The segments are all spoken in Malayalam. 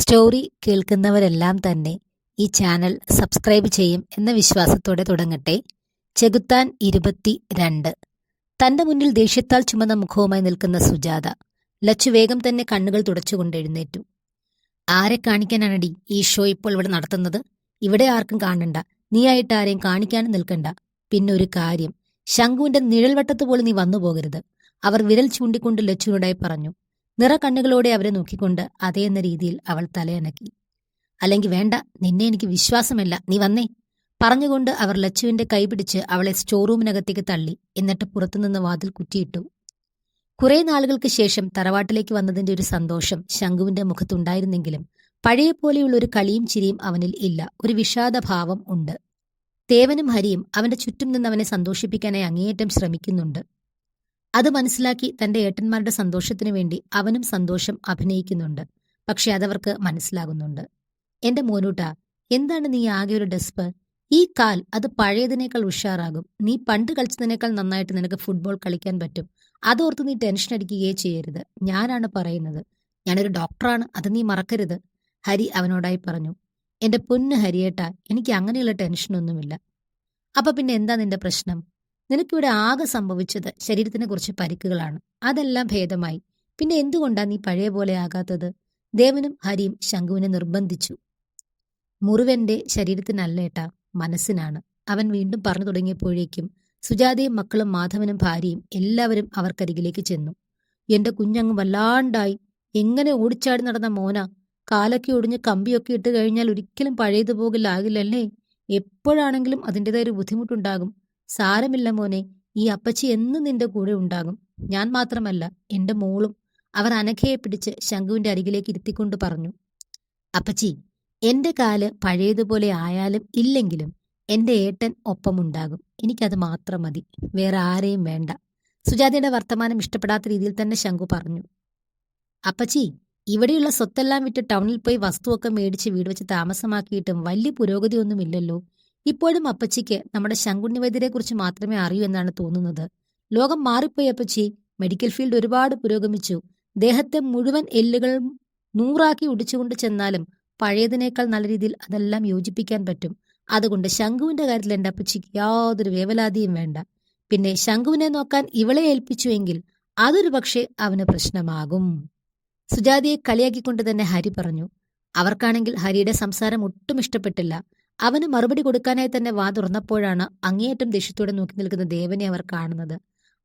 സ്റ്റോറി കേൾക്കുന്നവരെല്ലാം തന്നെ ഈ ചാനൽ സബ്സ്ക്രൈബ് ചെയ്യും എന്ന വിശ്വാസത്തോടെ തുടങ്ങട്ടെ. ചെകുത്താൻ ഇരുപത്തി രണ്ട് തന്റെ മുന്നിൽ ദേഷ്യത്താൽ ചുമന്ന മുഖവുമായി നിൽക്കുന്ന സുജാത ലച്ചു വേഗം തന്നെ കണ്ണുകൾ തുടച്ചുകൊണ്ട് എഴുന്നേറ്റു. ആരെ കാണിക്കാനാണടി ഈ ഷോ ഇപ്പോൾ ഇവിടെ നടത്തുന്നത്? ഇവിടെ ആർക്കും കാണണ്ട. നീയായിട്ട് ആരെയും കാണിക്കാനും നിൽക്കണ്ട. പിന്നെ ഒരു കാര്യം. ശംഖുവിന്റെ നിഴൽവട്ടത്ത് പോലും നീ വന്നു പോകരുത് അവർ വിരൽ ചൂണ്ടിക്കൊണ്ട് ലച്ചുവിനോടായി പറഞ്ഞു. നിറ കണ്ണുകളോടെ അവരെ നോക്കിക്കൊണ്ട് അതേ എന്ന രീതിയിൽ അവൾ തലയനക്കി. അല്ലെങ്കിൽ വേണ്ട നിന്നെ എനിക്ക് വിശ്വാസമില്ല. നീ വന്നേ. പറഞ്ഞുകൊണ്ട് അവർ ലച്ചുവിന്റെ കൈപിടിച്ച് അവളെ സ്റ്റോർ റൂമിനകത്തേക്ക് തള്ളി. എന്നിട്ട് പുറത്തുനിന്ന് വാതിൽ കുറ്റിയിട്ടു. കുറെ നാളുകൾക്ക് ശേഷം തറവാട്ടിലേക്ക് വന്നതിന്റെ ഒരു സന്തോഷം ശംഖുവിന്റെ മുഖത്തുണ്ടായിരുന്നെങ്കിലും പഴയ പോലെയുള്ള ഒരു കളിയും ചിരിയും അവനിൽ ഇല്ല. ഒരു വിഷാദഭാവം ഉണ്ട്. തേവനും ഹരിയും അവന്റെ ചുറ്റും നിന്ന് അവനെ സന്തോഷിപ്പിക്കാനായി അങ്ങേയറ്റം ശ്രമിക്കുന്നുണ്ട്. അത് മനസ്സിലാക്കി തന്റെ ഏട്ടന്മാരുടെ സന്തോഷത്തിനു വേണ്ടി അവനും സന്തോഷം അഭിനയിക്കുന്നുണ്ട്. പക്ഷെ അതവർക്ക് മനസ്സിലാകുന്നുണ്ട്. എന്റെ മോനൂട്ട എന്താണ് നീ ആകെ ഒരു ഡെസ്പ്? ഈ കാൽ അത് പഴയതിനേക്കാൾ ഉഷാറാകും. നീ പണ്ട് കളിച്ചതിനേക്കാൾ നന്നായിട്ട് നിനക്ക് ഫുട്ബോൾ കളിക്കാൻ പറ്റും. അതോർത്ത് നീ ടെൻഷൻ അടിക്കുകയേ ചെയ്യരുത്. ഞാനാണ് പറയുന്നത്. ഞാനൊരു ഡോക്ടറാണ്. അത് നീ മറക്കരുത് ഹരി അവനോടായി പറഞ്ഞു. എന്റെ പൊന്ന് ഹരിയേട്ട എനിക്ക് അങ്ങനെയുള്ള ടെൻഷനൊന്നുമില്ല. അപ്പൊ പിന്നെ എന്താ നിന്റെ പ്രശ്നം? നിനക്കിവിടെ ആകെ സംഭവിച്ചത് ശരീരത്തിനെ കുറിച്ച് പരിക്കുകളാണ്. അതെല്ലാം ഭേദമായി. പിന്നെ എന്തുകൊണ്ടാ നീ പഴയ പോലെ ആകാത്തത്? ദേവനും ഹരിയും ശംഖുവിനെ നിർബന്ധിച്ചു. മുറിവന്റെ ശരീരത്തിനല്ല ഏട്ടാ മനസ്സിനാണ്. അവൻ വീണ്ടും പറഞ്ഞു തുടങ്ങിയപ്പോഴേക്കും സുജാതയും മക്കളും മാധവനും ഭാര്യയും എല്ലാവരും അവർക്കരികിലേക്ക് ചെന്നു. എന്റെ കുഞ്ഞങ്ങ് വല്ലാണ്ടായി. എങ്ങനെ ഓടിച്ചാടി നടന്ന മോന? കാലൊക്കെ ഒടിഞ്ഞ് കമ്പിയൊക്കെ ഇട്ട് കഴിഞ്ഞാൽ ഒരിക്കലും പഴയതുപോകില്ലാകില്ലല്ലേ? എപ്പോഴാണെങ്കിലും അതിന്റെതായ ഒരു ബുദ്ധിമുട്ടുണ്ടാകും. സാരമില്ല മോനെ ഈ അപ്പച്ചി എന്നും നിന്റെ കൂടെ ഉണ്ടാകും. ഞാൻ മാത്രമല്ല എന്റെ മോളും. അവർ അനഘയെ പിടിച്ച് ശംഖുവിന്റെ അരികിലേക്ക് ഇരുത്തിക്കൊണ്ട് പറഞ്ഞു അപ്പച്ചി എന്റെ കാൽ പഴയതുപോലെ ആയാലും ഇല്ലെങ്കിലും എന്റെ ഏട്ടൻ ഒപ്പമുണ്ടാകും. എനിക്കത് മാത്രം മതി. വേറെ ആരെയും വേണ്ട. സുജാതയുടെ വർത്തമാനം ഇഷ്ടപ്പെടാത്ത രീതിയിൽ തന്നെ ശംഖു പറഞ്ഞു അപ്പച്ചി ഇവിടെയുള്ള സ്വത്തെല്ലാം വിറ്റ് ടൗണിൽ പോയി വസ്തുവൊക്കെ മേടിച്ച് വീട് വെച്ച് താമസമാക്കിയിട്ടും വലിയ പുരോഗതിയൊന്നുമില്ലല്ലോ. ഇപ്പോഴും അപ്പച്ചിക്ക് നമ്മുടെ ശങ്കുണ്ണിവൈദ്യരെ കുറിച്ച് മാത്രമേ അറിയൂ എന്നാണ് തോന്നുന്നത്. ലോകം മാറിപ്പോയി അപ്പച്ചി. മെഡിക്കൽ ഫീൽഡ് ഒരുപാട് പുരോഗമിച്ചു. ദേഹത്തെ മുഴുവൻ എല്ലുകൾ നൂറാക്കി ഒടിച്ചുകൊണ്ട് ചെന്നാലും പഴയതിനേക്കാൾ നല്ല രീതിയിൽ അതെല്ലാം യോജിപ്പിക്കാൻ പറ്റും. അതുകൊണ്ട് ശംഖുവിന്റെ കാര്യത്തിൽ എന്റെ അപ്പച്ചിക്ക് യാതൊരു വേവലാതിയും വേണ്ട. പിന്നെ ശംഖുവിനെ നോക്കാൻ ഇവളെ ഏൽപ്പിച്ചുവെങ്കിൽ അതൊരു പക്ഷേ അവന് പ്രശ്നമാകും. സുജാതയെ കളിയാക്കിക്കൊണ്ട് തന്നെ ഹരി പറഞ്ഞു. അവർക്കാണെങ്കിൽ ഹരിയുടെ സംസാരം ഒട്ടും ഇഷ്ടപ്പെട്ടില്ല. അവന് മറുപടി കൊടുക്കാനായി തന്നെ വാ തുറന്നപ്പോഴാണ് അങ്ങേയറ്റം ദേഷ്യത്തോടെ നോക്കി നിൽക്കുന്ന ദേവനെ അവർ കാണുന്നത്.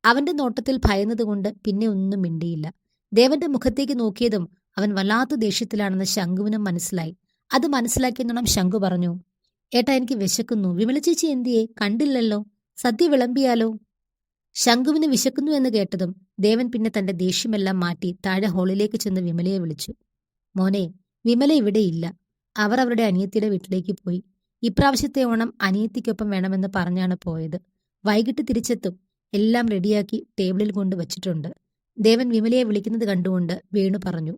അവന്റെ നോട്ടത്തിൽ ഭയന്നതുകൊണ്ട് പിന്നെ ഒന്നും മിണ്ടിയില്ല. ദേവന്റെ മുഖത്തേക്ക് നോക്കിയതും അവൻ വല്ലാത്ത ദേഷ്യത്തിലാണെന്ന് ശംഖുവിനും മനസ്സിലായി. അത് മനസ്സിലാക്കിയെന്നോണം ശംഖു പറഞ്ഞു ഏട്ടാ എനിക്ക് വിശക്കുന്നു. വിമല ചേച്ചി എന്തിയെ? കണ്ടില്ലല്ലോ. സദ്യ വിളമ്പിയാലോ? ശംഖുവിന് വിശക്കുന്നു എന്ന് കേട്ടതും ദേവൻ പിന്നെ തന്റെ ദേഷ്യമെല്ലാം മാറ്റി താഴെ ഹോളിലേക്ക് ചെന്ന് വിമലയെ വിളിച്ചു. മോനെ വിമല ഇവിടെ ഇല്ല. അവർ അവരുടെ അനിയത്തിയുടെ വീട്ടിലേക്ക് പോയി. ഇപ്രാവശ്യത്തെ ഓണം അനിയത്തിക്കൊപ്പം വേണമെന്ന് പറഞ്ഞാണ് പോയത്. വൈകിട്ട് തിരിച്ചെത്തും. എല്ലാം റെഡിയാക്കി ടേബിളിൽ കൊണ്ട് വച്ചിട്ടുണ്ട്. ദേവൻ വിമലയെ വിളിക്കുന്നത് കണ്ടുകൊണ്ട് വേണു പറഞ്ഞു.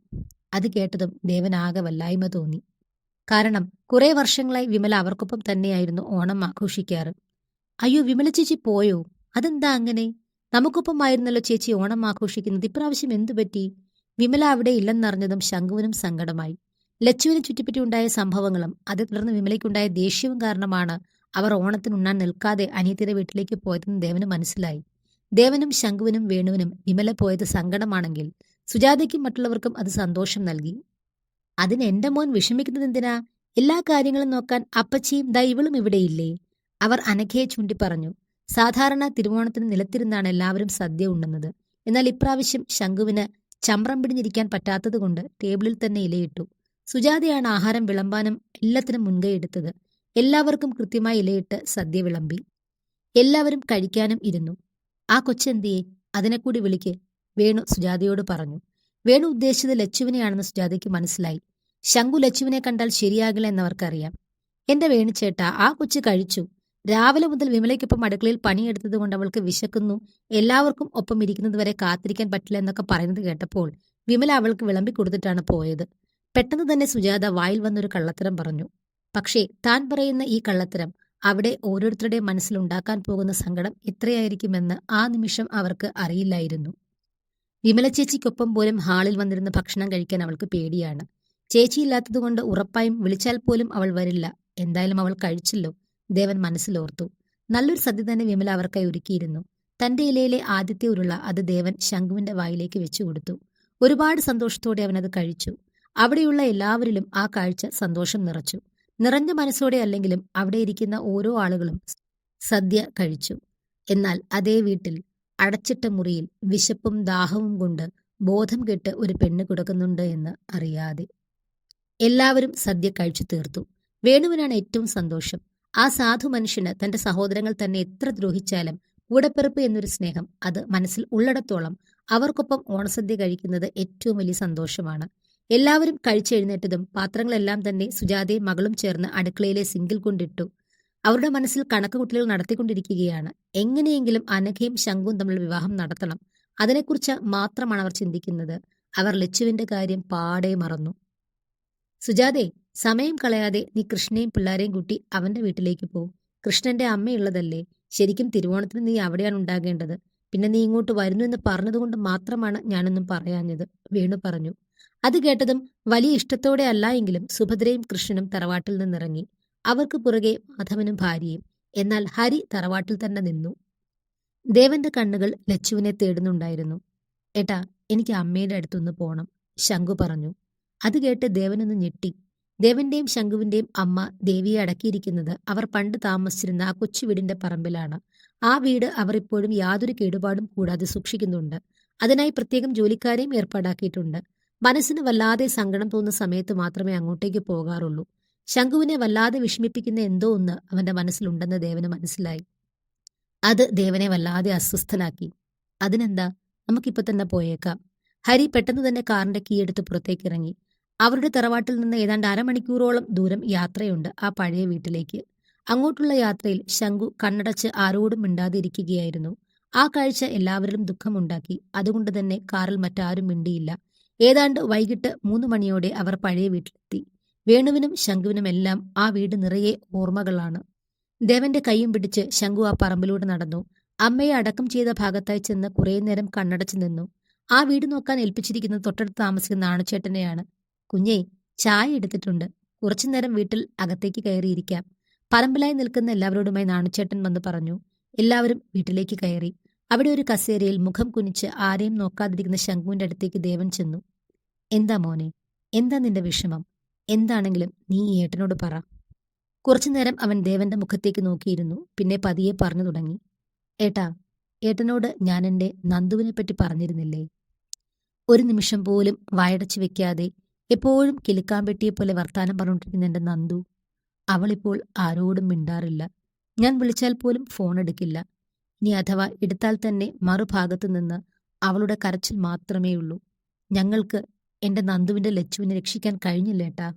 അത് കേട്ടതും ദേവൻ ആകെ വല്ലായ്മ തോന്നി. കാരണം കുറേ വർഷങ്ങളായി വിമല അവർക്കൊപ്പം തന്നെയായിരുന്നു ഓണം ആഘോഷിക്കാറ്. അയ്യോ വിമല ചേച്ചി പോയോ? അതെന്താ അങ്ങനെ? നമുക്കൊപ്പമായിരുന്നല്ലോ ചേച്ചി ഓണം ആഘോഷിക്കുന്നത്. ഇപ്രാവശ്യം എന്തു പറ്റി? വിമല അവിടെ ഇല്ലെന്നറിഞ്ഞതും ശംഖുവിനും സങ്കടമായി. ലച്ചുവിനെ ചുറ്റിപ്പറ്റി ഉണ്ടായ സംഭവങ്ങളും അതേ തുടർന്ന് വിമലയ്ക്കുണ്ടായ ദേഷ്യവും കാരണമാണ് അവർ ഓണത്തിനുണ്ണാൻ നിൽക്കാതെ അനിയത്തിയുടെ വീട്ടിലേക്ക് പോയതെന്ന് ദേവന് മനസ്സിലായി. ദേവനും ശംഖുവിനും വേണുവിനും വിമല പോയത് സങ്കടമാണെങ്കിൽ സുജാതയ്ക്കും മറ്റുള്ളവർക്കും അത് സന്തോഷം നൽകി. അതിന് എന്റെ മോൻ വിഷമിക്കുന്നത് എന്തിനാ? എല്ലാ കാര്യങ്ങളും നോക്കാൻ അപ്പച്ചിയും ദൈവളും ഇവിടെയില്ലേ അവർ അനഘയെ ചൂണ്ടി പറഞ്ഞു സാധാരണ തിരുവോണത്തിന് നിലത്തിരുന്നാണ് എല്ലാവരും സദ്യ ഉണ്ണുന്നത്. എന്നാൽ ഇപ്രാവശ്യം ശംഖുവിന് ചമ്രം പിടിഞ്ഞിരിക്കാൻ പറ്റാത്തതുകൊണ്ട് ടേബിളിൽ തന്നെ ഇലയിട്ടു. സുജാതയാണ് ആഹാരം വിളമ്പാനും എല്ലാത്തിനും മുൻകൈ എടുത്തത്. എല്ലാവർക്കും കൃത്യമായി ഇലയിട്ട് സദ്യ വിളമ്പി. എല്ലാവരും കഴിക്കാനും ഇരുന്നു. ആ കൊച്ചെന്തിയെ? അതിനെ കൂടി വിളിക്ക് വേണു സുജാതയോട് പറഞ്ഞു. വേണു ഉദ്ദേശിച്ചത് ലച്ചുവിനെയാണെന്ന് സുജാതയ്ക്ക് മനസ്സിലായി. ശംഖു ലച്ചുവിനെ കണ്ടാൽ ശരിയാകില്ല എന്നവർക്കറിയാം. എന്റെ ചേട്ടാ ആ കൊച്ചു കഴിച്ചു. രാവിലെ മുതൽ വിമലയ്ക്കൊപ്പം അടുക്കളയിൽ പണിയെടുത്തത് കൊണ്ട് അവൾക്ക് വിശക്കുന്നു. എല്ലാവർക്കും ഒപ്പം ഇരിക്കുന്നതുവരെ കാത്തിരിക്കാൻ പറ്റില്ല എന്നൊക്കെ പറയുന്നത് കേട്ടപ്പോൾ വിമല അവൾക്ക് വിളമ്പി കൊടുത്തിട്ടാണ് പോയത്. പെട്ടെന്ന് തന്നെ സുജാത വായിൽ വന്നൊരു കള്ളത്തരം പറഞ്ഞു. പക്ഷേ താൻ പറയുന്ന ഈ കള്ളത്തരം അവിടെ ഓരോരുത്തരുടെയും മനസ്സിലുണ്ടാക്കാൻ പോകുന്ന സങ്കടം എത്രയായിരിക്കുമെന്ന് ആ നിമിഷം അവർക്ക് അറിയില്ലായിരുന്നു. വിമല ചേച്ചിക്കൊപ്പം പോലും ഹാളിൽ വന്നിരുന്ന് ഭക്ഷണം കഴിക്കാൻ അവൾക്ക് പേടിയാണ്. ചേച്ചിയില്ലാത്തതുകൊണ്ട് ഉറപ്പായും വിളിച്ചാൽ പോലും അവൾ വരില്ല. എന്തായാലും അവൾ കഴിച്ചല്ലോ ദേവൻ മനസ്സിലോർത്തു. നല്ലൊരു സദ്യ തന്നെ വിമല അവർക്കായി ഒരുക്കിയിരുന്നു. തന്റെ ഇലയിലെ ആദ്യത്തെ ഉരുള അത് ദേവൻ ശംഖുവിന്റെ വായിലേക്ക് വെച്ചു കൊടുത്തു. ഒരുപാട് സന്തോഷത്തോടെ അവനത് കഴിച്ചു. അവിടെയുള്ള എല്ലാവരിലും ആ കാഴ്ച സന്തോഷം നിറച്ചു. നിറഞ്ഞ മനസ്സോടെ അല്ലെങ്കിലും അവിടെ ഇരിക്കുന്ന ഓരോ ആളുകളും സദ്യ കഴിച്ചു. എന്നാൽ അതേ വീട്ടിൽ അടച്ചിട്ട മുറിയിൽ വിശപ്പും ദാഹവും കൊണ്ട് ബോധം കെട്ട് ഒരു പെണ്ണ് കിടക്കുന്നുണ്ട് എന്ന് അറിയാതെ എല്ലാവരും സദ്യ കഴിച്ചു തീർത്തു. വേണുവിനാണ് ഏറ്റവും സന്തോഷം. ആ സാധു മനുഷ്യന് തന്റെ സഹോദരങ്ങൾ തന്നെ എത്ര ദ്രോഹിച്ചാലും കൂടപ്പിറപ്പ് എന്നൊരു സ്നേഹം അത് മനസ്സിൽ ഉള്ളിടത്തോളം അവർക്കൊപ്പം ഓണസദ്യ കഴിക്കുന്നത് ഏറ്റവും വലിയ സന്തോഷമാണ്. എല്ലാവരും കഴിച്ചെഴുന്നേറ്റതും പാത്രങ്ങളെല്ലാം തന്നെ സുജാതയും മകളും ചേർന്ന് അടുക്കളയിലെ സിങ്കിൽ കൊണ്ടിട്ടു. അവരുടെ മനസ്സിൽ കണക്കുകൂട്ടലുകൾ നടത്തിക്കൊണ്ടിരിക്കുകയാണ്. എങ്ങനെയെങ്കിലും അനഘയും ശങ്കും തമ്മിൽ വിവാഹം നടത്തണം. അതിനെക്കുറിച്ച് മാത്രമാണ് അവർ ചിന്തിക്കുന്നത്. അവർ ലച്ചുവിന്റെ കാര്യം പാടെ മറന്നു. സുജാതെ സമയം കളയാതെ നീ കൃഷ്ണയും പിള്ളാരെയും കൂട്ടി അവന്റെ വീട്ടിലേക്ക് പോ. കൃഷ്ണന്റെ അമ്മയുള്ളതല്ലേ. ശരിക്കും തിരുവോണത്തിന് നീ അവിടെയാണ് ഉണ്ടാകേണ്ടത്. പിന്നെ നീ ഇങ്ങോട്ട് വരുന്നു എന്ന് പറഞ്ഞതുകൊണ്ട് മാത്രമാണ് ഞാനൊന്നും പറയാഞ്ഞത്. വേണു പറഞ്ഞു. അത് കേട്ടതും വലിയ ഇഷ്ടത്തോടെ അല്ല എങ്കിലും സുഭദ്രയും കൃഷ്ണനും തറവാട്ടിൽ നിന്നിറങ്ങി. അവർക്ക് പുറകെ മാധവനും ഭാര്യയും. എന്നാൽ ഹരി തറവാട്ടിൽ തന്നെ നിന്നു. ദേവന്റെ കണ്ണുകൾ ലച്ചുവിനെ തേടുന്നുണ്ടായിരുന്നു. ഏട്ടാ എനിക്ക് അമ്മയുടെ അടുത്തൊന്ന് പോണം ശങ്കു പറഞ്ഞു. അത് കേട്ട് ദേവനൊന്ന് ഞെട്ടി. ദേവന്റെയും ശങ്കുവിന്റെയും അമ്മ ദേവിയെ അടക്കിയിരിക്കുന്നത് അവർ പണ്ട് താമസിച്ചിരുന്ന ആ കൊച്ചു വീടിന്റെ പറമ്പിലാണ്. ആ വീട് അവർ ഇപ്പോഴും യാതൊരു കേടുപാടും കൂടാതെ സൂക്ഷിക്കുന്നുണ്ട്. അതിനായി പ്രത്യേകം ജോലിക്കാരെയും ഏർപ്പാടാക്കിയിട്ടുണ്ട്. മനസ്സിന് വല്ലാതെ സങ്കടം തോന്നുന്ന സമയത്ത് മാത്രമേ അങ്ങോട്ടേക്ക് പോകാറുള്ളൂ. ശംഖുവിനെ വല്ലാതെ വിഷമിപ്പിക്കുന്ന എന്തോ ഒന്ന് അവന്റെ മനസ്സിലുണ്ടെന്ന് ദേവന് മനസ്സിലായി. അത് ദേവനെ വല്ലാതെ അസ്വസ്ഥനാക്കി. അതിനെന്താ? നമുക്കിപ്പോ തന്നെ പോയേക്കാം. ഹരി പെട്ടെന്ന് തന്നെ കാറിന്റെ കീ എടുത്ത് പുറത്തേക്ക് ഇറങ്ങി. അവരുടെ തറവാട്ടിൽ നിന്ന് ഏതാണ്ട് അരമണിക്കൂറോളം ദൂരം യാത്രയുണ്ട് ആ പഴയ വീട്ടിലേക്ക്. അങ്ങോട്ടുള്ള യാത്രയിൽ ശംഖു കണ്ണടച്ച് ആരോടും മിണ്ടാതിരിക്കുകയായിരുന്നു. ആ കാഴ്ച എല്ലാവരിലും ദുഃഖമുണ്ടാക്കി. അതുകൊണ്ട് തന്നെ കാറിൽ മറ്റാരും മിണ്ടിയില്ല. ഏതാണ്ട് വൈകിട്ട് മൂന്ന് മണിയോടെ അവർ പഴയ വീട്ടിലെത്തി. വേണുവിനും ശംഖുവിനുമെല്ലാം ആ വീട് നിറയെ ഓർമ്മകളാണ്. ദേവന്റെ കൈയും പിടിച്ച് ശംഖു ആ പറമ്പിലൂടെ നടന്നു. അമ്മയെ അടക്കം ചെയ്ത ഭാഗത്തായി ചെന്ന് കുറേ നേരം കണ്ണടച്ചു നിന്നു. ആ വീട് നോക്കാൻ ഏൽപ്പിച്ചിരിക്കുന്നത് തൊട്ടടുത്ത് താമസിക്കുന്ന ആണുചേട്ടനെയാണ് കുഞ്ഞേ ചായ എടുത്തിട്ടുണ്ട്. കുറച്ചു നേരം വീട്ടിൽ അകത്തേക്ക് കയറിയിരിക്കാം. പറമ്പിലായി നിൽക്കുന്ന എല്ലാവരോടുമായി നാണുചേട്ടൻ വന്ന് പറഞ്ഞു. എല്ലാവരും വീട്ടിലേക്ക് കയറി. അവിടെ ഒരു കസേരയിൽ മുഖം കുനിച്ച് ആരെയും നോക്കാതിരിക്കുന്ന ശംഖുവിന്റെ അടുത്തേക്ക് ദേവൻ ചെന്നു. എന്താ മോനെ? എന്താ നിന്റെ വിഷമം? എന്താണെങ്കിലും നീ ഈ ഏട്ടനോട് പറ. കുറച്ചുനേരം അവൻ ദേവന്റെ മുഖത്തേക്ക് നോക്കിയിരുന്നു പിന്നെ പതിയെ പറഞ്ഞു തുടങ്ങി. ഏട്ടാ ഏട്ടനോട് ഞാൻ എന്റെ നന്ദുവിനെ പറ്റി പറഞ്ഞിരുന്നില്ലേ? ഒരു നിമിഷം പോലും വായടച്ചു വെക്കാതെ എപ്പോഴും കിലുക്കാൻ കിലുക്കാമ്പെട്ടിയെ പോലെ വർത്താനം പറഞ്ഞുകൊണ്ടിരിക്കുന്ന എന്റെ നന്ദു. അവളിപ്പോൾ ആരോടും മിണ്ടാറില്ല. ഞാൻ വിളിച്ചാൽ പോലും ഫോൺ എടുക്കില്ല. ഇനി അഥവാ എടുത്താൽ തന്നെ മറുഭാഗത്തു നിന്ന് അവളുടെ കരച്ചിൽ മാത്രമേ ഉള്ളൂ. ഞങ്ങൾക്ക് എന്റെ നന്ദുവിന്റെ ലച്ചുവിനെ രക്ഷിക്കാൻ കഴിഞ്ഞില്ലേട്ടാ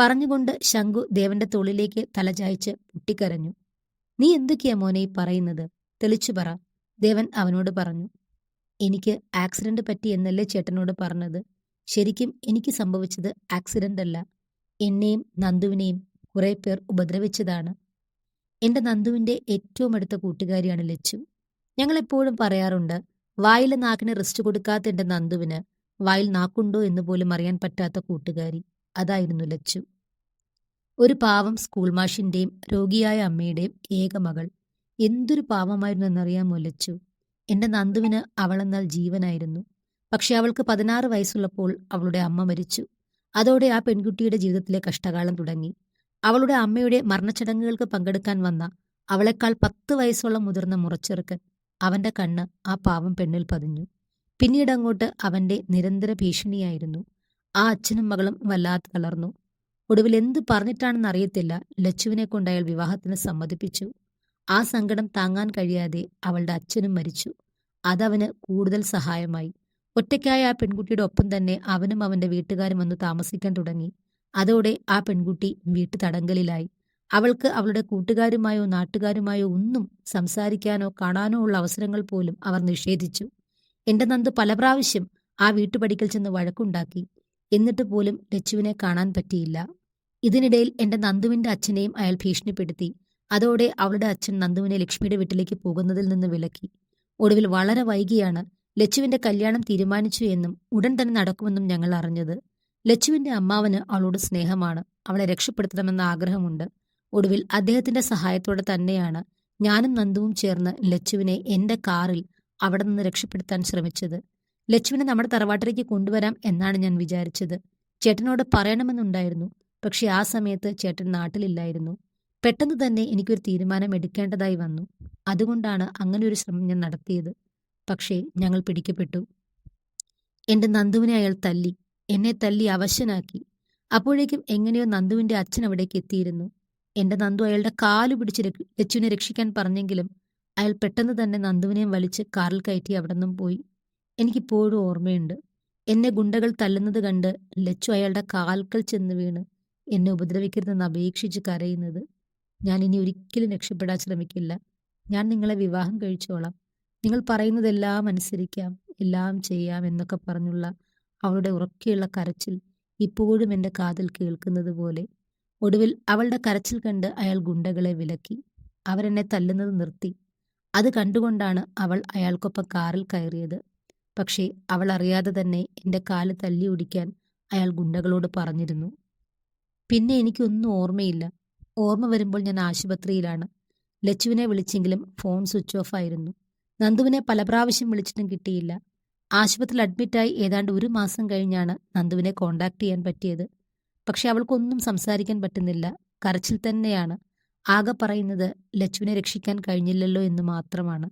പറഞ്ഞുകൊണ്ട് ശങ്കു ദേവന്റെ തോളിലേക്ക് തലചായ്ച്ച് പൊട്ടിക്കരഞ്ഞു. നീ എന്തൊക്കെയാ മോനെ പറയുന്നത്? തെളിച്ചു പറ ദേവൻ അവനോട് പറഞ്ഞു. എനിക്ക് ആക്സിഡന്റ് പറ്റി എന്നല്ലേ ചേട്ടനോട് പറഞ്ഞത്? ശരിക്കും എനിക്ക് സംഭവിച്ചത് ആക്സിഡന്റ് അല്ല. എന്നെയും നന്ദുവിനെയും കുറെ പേർ ഉപദ്രവിച്ചതാണ്. എന്റെ നന്ദുവിന്റെ ഏറ്റവും അടുത്ത കൂട്ടുകാരിയാണ് ലച്ചു. ഞങ്ങളെപ്പോഴും പറയാറുണ്ട് വായിലെ നാക്കിന് റെസ്റ്റ് കൊടുക്കാത്ത എന്റെ നന്ദുവിന് വായിൽ നാക്കുണ്ടോ എന്ന് പോലും അറിയാൻ പറ്റാത്ത കൂട്ടുകാരി അതായിരുന്നു ലച്ചു. ഒരു പാവം സ്കൂൾ മാഷിന്റെയും രോഗിയായ അമ്മയുടെയും ഏക മകൾ. എന്തൊരു പാവമായിരുന്നു എന്നറിയാമോ ലച്ചു? എന്റെ നന്ദുവിന് അവളെന്നാൽ ജീവനായിരുന്നു. പക്ഷെ അവൾക്ക് പതിനാറ് വയസ്സുള്ളപ്പോൾ അവളുടെ അമ്മ മരിച്ചു. അതോടെ ആ പെൺകുട്ടിയുടെ ജീവിതത്തിലെ കഷ്ടകാലം തുടങ്ങി. അവളുടെ അമ്മയുടെ മരണച്ചടങ്ങുകൾക്ക് പങ്കെടുക്കാൻ വന്ന അവളെക്കാൾ പത്ത് വയസ്സുള്ള മുതിർന്ന മുറച്ചെറുക്കൻ അവന്റെ കണ്ണ് ആ പാവം പെണ്ണിൽ പതിഞ്ഞു. പിന്നീട് അങ്ങോട്ട് അവന്റെ നിരന്തര ഭീഷണിയായിരുന്നു. ആ അച്ഛനും മകളും വല്ലാതെ തളർന്നു. ഒടുവിൽ എന്ത് പറഞ്ഞിട്ടാണെന്ന് അറിയത്തില്ല. ലച്ചുവിനെ കൊണ്ട് അയാൾ വിവാഹത്തിന് സമ്മതിപ്പിച്ചു. ആ സങ്കടം താങ്ങാൻ കഴിയാതെ അവളുടെ അച്ഛനും മരിച്ചു. അതവന് കൂടുതൽ സഹായമായി. ഒറ്റയ്ക്കായ ആ പെൺകുട്ടിയുടെ ഒപ്പം തന്നെ അവനും അവന്റെ വീട്ടുകാരും വന്ന് താമസിക്കാൻ തുടങ്ങി. അതോടെ ആ പെൺകുട്ടി വീട്ടു തടങ്കലിലായി അവൾക്ക് അവളുടെ കൂട്ടുകാരുമായോ നാട്ടുകാരുമായോ ഒന്നും സംസാരിക്കാനോ കാണാനോ ഉള്ള അവസരങ്ങൾ പോലും അവർ നിഷേധിച്ചു. എന്റെ നന്ദ് പല പ്രാവശ്യം ആ വീട്ടുപടിക്കൽ ചെന്ന് വഴക്കുണ്ടാക്കി. എന്നിട്ട് പോലും ലച്ചുവിനെ കാണാൻ പറ്റിയില്ല. ഇതിനിടയിൽ എന്റെ നന്ദുവിന്റെ അച്ഛനെയും അയാൾ ഭീഷണിപ്പെടുത്തി. അതോടെ അവളുടെ അച്ഛൻ നന്ദുവിനെ ലക്ഷ്മിയുടെ വീട്ടിലേക്ക് പോകുന്നതിൽ നിന്ന് വിലക്കി. ഒടുവിൽ വളരെ വൈകിയാണ് ലച്ചുവിന്റെ കല്യാണം തീരുമാനിച്ചു എന്നും ഉടൻ തന്നെ നടക്കുമെന്നും ഞങ്ങൾ അറിഞ്ഞത്. ലച്ചുവിന്റെ അമ്മാവന് അവളോട് സ്നേഹമാണ്. അവളെ രക്ഷപ്പെടുത്തണമെന്ന ആഗ്രഹമുണ്ട്. ഒടുവിൽ അദ്ദേഹത്തിന്റെ സഹായത്തോടെ തന്നെയാണ് ഞാനും നന്ദുവും ചേർന്ന് ലച്ചുവിനെ എന്റെ കാറിൽ അവിടെ നിന്ന് രക്ഷപ്പെടുത്താൻ ശ്രമിച്ചത്. ലച്ചുവിനെ നമ്മുടെ തറവാട്ടിലേക്ക് കൊണ്ടുവരാം എന്നാണ് ഞാൻ വിചാരിച്ചത്. ചേട്ടനോട് പറയണമെന്നുണ്ടായിരുന്നു. പക്ഷെ ആ സമയത്ത് ചേട്ടൻ നാട്ടിലില്ലായിരുന്നു. പെട്ടെന്ന് തന്നെ എനിക്കൊരു തീരുമാനം എടുക്കേണ്ടതായി വന്നു. അതുകൊണ്ടാണ് അങ്ങനെ ഒരു ശ്രമം ഞാൻ നടത്തിയത്. പക്ഷേ ഞങ്ങൾ പിടിക്കപ്പെട്ടു. എന്റെ നന്ദുവിനെ അയാൾ തല്ലി. എന്നെ തല്ലി അവശനാക്കി. അപ്പോഴേക്കും എങ്ങനെയോ നന്ദുവിന്റെ അച്ഛൻ അവിടേക്ക് എത്തിയിരുന്നു. എന്റെ നന്ദു അയാളുടെ കാലു പിടിച്ച് ലച്ചുവിനെ രക്ഷിക്കാൻ പറഞ്ഞെങ്കിലും അയാൾ പെട്ടെന്ന് തന്നെ നന്ദുവിനെയും വലിച്ച് കാറിൽ കയറ്റി അവിടെ നിന്നും പോയി. എനിക്കിപ്പോഴും ഓർമ്മയുണ്ട്. എന്നെ ഗുണ്ടകൾ തല്ലുന്നത് കണ്ട് ലച്ചു അയാളുടെ കാൽക്കൽ ചെന്ന് വീണ് എന്നെ ഉപദ്രവിക്കരുതെന്ന് അപേക്ഷിച്ച് കരയുന്നത്. ഞാൻ ഇനി ഒരിക്കലും രക്ഷപ്പെടാൻ ശ്രമിക്കില്ല. ഞാൻ നിങ്ങളെ വിവാഹം കഴിച്ചോളാം. നിങ്ങൾ പറയുന്നതെല്ലാം അനുസരിക്കാം എല്ലാം ചെയ്യാം എന്നൊക്കെ പറഞ്ഞുള്ള അവളുടെ ഉറക്കെയുള്ള കരച്ചിൽ ഇപ്പോഴും എന്റെ കാതിൽ കേൾക്കുന്നത് പോലെ ഒടുവിൽ അവളുടെ കരച്ചിൽ കണ്ട് അയാൾ ഗുണ്ടകളെ വിലക്കി. അവരെന്നെ തല്ലുന്നത് നിർത്തി. അത് കണ്ടുകൊണ്ടാണ് അവൾ അയാൾക്കൊപ്പം കാറിൽ കയറിയത്. പക്ഷേ അവൾ അറിയാതെ തന്നെ എന്റെ കാൽ തല്ലി ഒടിക്കാൻ അയാൾ ഗുണ്ടകളോട് പറഞ്ഞിരുന്നു. പിന്നെ എനിക്കൊന്നും ഓർമ്മയില്ല. ഓർമ്മ വരുമ്പോൾ ഞാൻ ആശുപത്രിയിലാണ്. ലച്ചുവിനെ വിളിച്ചെങ്കിലും ഫോൺ സ്വിച്ച് ഓഫ് ആയിരുന്നു. നന്ദുവിനെ പല പ്രാവശ്യം വിളിച്ചിട്ടും കിട്ടിയില്ല. ആശുപത്രിയിൽ അഡ്മിറ്റായി ഏതാണ്ട് ഒരു മാസം കഴിഞ്ഞാണ് നന്ദുവിനെ കോണ്ടാക്ട് ചെയ്യാൻ പറ്റിയത്. പക്ഷെ അവൾക്കൊന്നും സംസാരിക്കാൻ പറ്റുന്നില്ല. കരച്ചിൽ തന്നെയാണ്. ആകെ പറയുന്നത് ലച്ചുവിനെ രക്ഷിക്കാൻ കഴിഞ്ഞില്ലല്ലോ എന്ന് മാത്രമാണ്.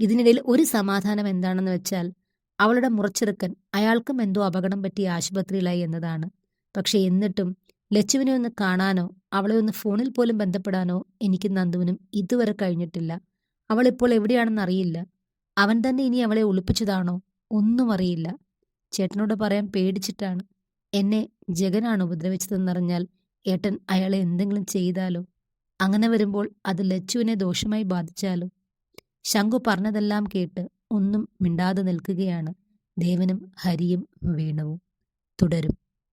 ഇതിനിടയിൽ ഒരു സമാധാനം എന്താണെന്ന് വെച്ചാൽ അവളുടെ മുറച്ചെറുക്കൻ അയാൾക്കും എന്തോ അപകടം പറ്റിയ ആശുപത്രിയിലായി എന്നതാണ്. പക്ഷെ എന്നിട്ടും ലച്ചുവിനെ ഒന്ന് കാണാനോ അവളെ ഒന്ന് ഫോണിൽ പോലും ബന്ധപ്പെടാനോ എനിക്ക് നന്ദുവിനും ഇതുവരെ കഴിഞ്ഞിട്ടില്ല. അവളിപ്പോൾ എവിടെയാണെന്ന് അറിയില്ല. അവൻ തന്നെ ഇനി അവളെ ഒളിപ്പിച്ചതാണോ? ഒന്നും അറിയില്ല. ചേട്ടനോട് പറയാൻ പേടിച്ചിട്ടാണ്. എന്നെ ജഗനാണ് ഉപദ്രവിച്ചതെന്നറിഞ്ഞാൽ ഏട്ടൻ അയാളെ എന്തെങ്കിലും ചെയ്താലോ? അങ്ങനെ വരുമ്പോൾ അത് ലച്ചുവിനെ ദോഷമായി ബാധിച്ചാലോ? ശംഖു പറഞ്ഞതെല്ലാം കേട്ട് ഒന്നും മിണ്ടാതെ നിൽക്കുകയാണ്. ദേവനും ഹരിയും വീണവും തുടരും.